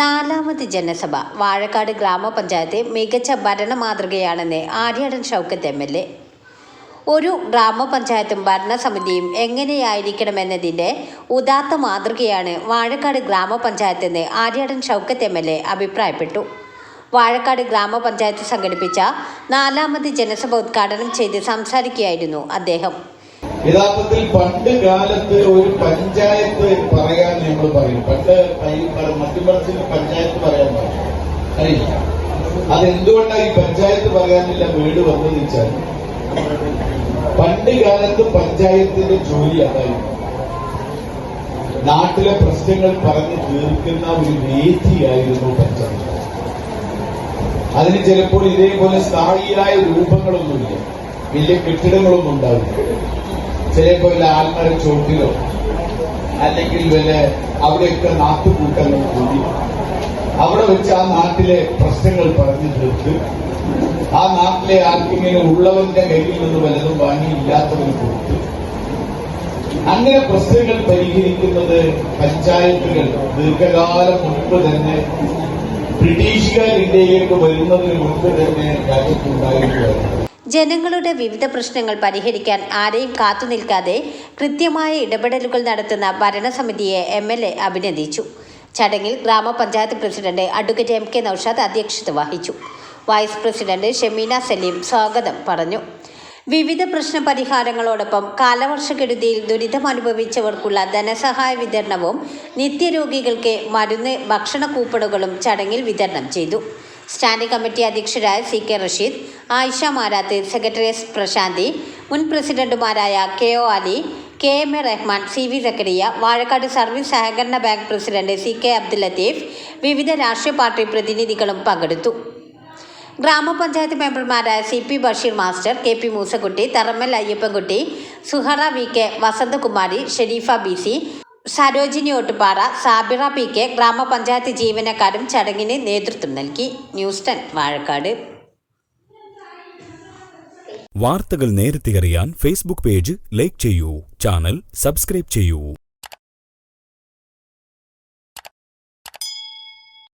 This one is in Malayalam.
നാലാമത് ജനസഭ. വാഴക്കാട് ഗ്രാമപഞ്ചായത്തെ മികച്ച ഭരണ മാതൃകയാണെന്ന് Aryadan Shoukath M L A. ഒരു ഗ്രാമപഞ്ചായത്തും ഭരണസമിതിയും എങ്ങനെയായിരിക്കണമെന്നതിന്റെ ഉദാത്ത മാതൃകയാണ് Vazhakkad ഗ്രാമപഞ്ചായത്തെന്ന് Aryadan Shoukath M L A അഭിപ്രായപ്പെട്ടു. വാഴക്കാട് ഗ്രാമപഞ്ചായത്ത് സംഘടിപ്പിച്ച നാലാമത് ജനസഭ ഉദ്ഘാടനം ചെയ്ത് സംസാരിക്കുകയായിരുന്നു അദ്ദേഹം. യഥാർത്ഥത്തിൽ പണ്ട് കാലത്ത് ഒരു പഞ്ചായത്ത് പറയാൻ നമ്മൾ പറയും. പണ്ട് മധ്യമറച്ചിൽ പഞ്ചായത്ത് പറയാൻ പറയും. അറിയില്ല. അതെന്തുകൊണ്ടാണ് ഈ പഞ്ചായത്ത് പറയാനില്ല വീട് വന്നതെന്ന് വെച്ചാൽ പണ്ട് കാലത്ത് പഞ്ചായത്തിന്റെ ജോലി അതായിരുന്നു. നാട്ടിലെ പ്രശ്നങ്ങൾ പറഞ്ഞു തീർക്കുന്ന ഒരു വേദിയായിരുന്നു പഞ്ചായത്ത്. അതിന് ചിലപ്പോൾ ഇതേപോലെ സ്ഥായിയായ രൂപങ്ങളൊന്നുമില്ല. വലിയ കെട്ടിടങ്ങളൊന്നും ഉണ്ടാവില്ല. ചിലപ്പോൾ വല്ല ആൽമര ചോട്ടിലോ അല്ലെങ്കിൽ വല്ല അവിടെയൊക്കെ നാട്ടുകൂട്ടങ്ങൾ കൂടി അവിടെ വെച്ച് ആ നാട്ടിലെ പ്രശ്നങ്ങൾ പറഞ്ഞു തീർത്ത് ആ നാട്ടിലെ ആർക്കിങ്ങനെ ഉള്ളവന്റെ കയ്യിൽ നിന്ന് വല്ലതും വാങ്ങി ഇല്ലാത്തവന് കൊടുത്ത് അങ്ങനെ പ്രശ്നങ്ങൾ പരിഹരിക്കുന്നത് പഞ്ചായത്തുകൾ ദീർഘകാലം മുൻപ് തന്നെ ബ്രിട്ടീഷുകാർ ഇന്ത്യയിലേക്ക് വരുന്നതിന് മുൻപ് തന്നെ രാജ്യത്തുണ്ടായിരിക്കുകയായിരുന്നു ജനങ്ങളുടെ വിവിധ പ്രശ്നങ്ങൾ പരിഹരിക്കാൻ ആരെയും കാത്തു നിൽക്കാതെ കൃത്യമായ ഇടപെടലുകൾ നടത്തുന്ന ഭരണസമിതിയെ എം എൽ എ അഭിനന്ദിച്ചു. ചടങ്ങിൽ ഗ്രാമപഞ്ചായത്ത് president advocate M K Noushad അധ്യക്ഷത വഹിച്ചു. വൈസ് പ്രസിഡന്റ് ഷെമീന സലീം സ്വാഗതം പറഞ്ഞു. വിവിധ പ്രശ്ന പരിഹാരങ്ങളോടൊപ്പം കാലവർഷക്കെടുതിയിൽ ദുരിതമനുഭവിച്ചവർക്കുള്ള ധനസഹായ വിതരണവും നിത്യരോഗികൾക്ക് മരുന്ന് ഭക്ഷണ കൂപ്പണുകളും ചടങ്ങിൽ വിതരണം ചെയ്തു. Standing committee അധ്യക്ഷരായ C K Rasheed Ayisha Marath secretary S Prashanthi മുൻ പ്രസിഡന്റുമാരായ K O Ali K M A Rahman C V Zakariya Vazhakkad service സഹകരണ bank president C K Abdul Latheef വിവിധ രാഷ്ട്രീയ പാർട്ടി പ്രതിനിധികളും പങ്കെടുത്തു. ഗ്രാമപഞ്ചായത്ത് മെമ്പർമാരായ C P Basheer master K P Moosakutty Tharammal Ayyappankutty Suhara V K Vasanthakumari Shareefa B C Sarojini Ottupara Sabira P K ഗ്രാമപഞ്ചായത്ത് ജീവനക്കാരും ചടങ്ങിന് നേതൃത്വം നൽകി. News ten Vazhakkad. വാർത്തകൾ നേരത്തെ അറിയാൻ ഫേസ്ബുക്ക് പേജ് ലൈക്ക് ചെയ്യൂ ചാനൽ സബ്സ്ക്രൈബ് ചെയ്യൂ.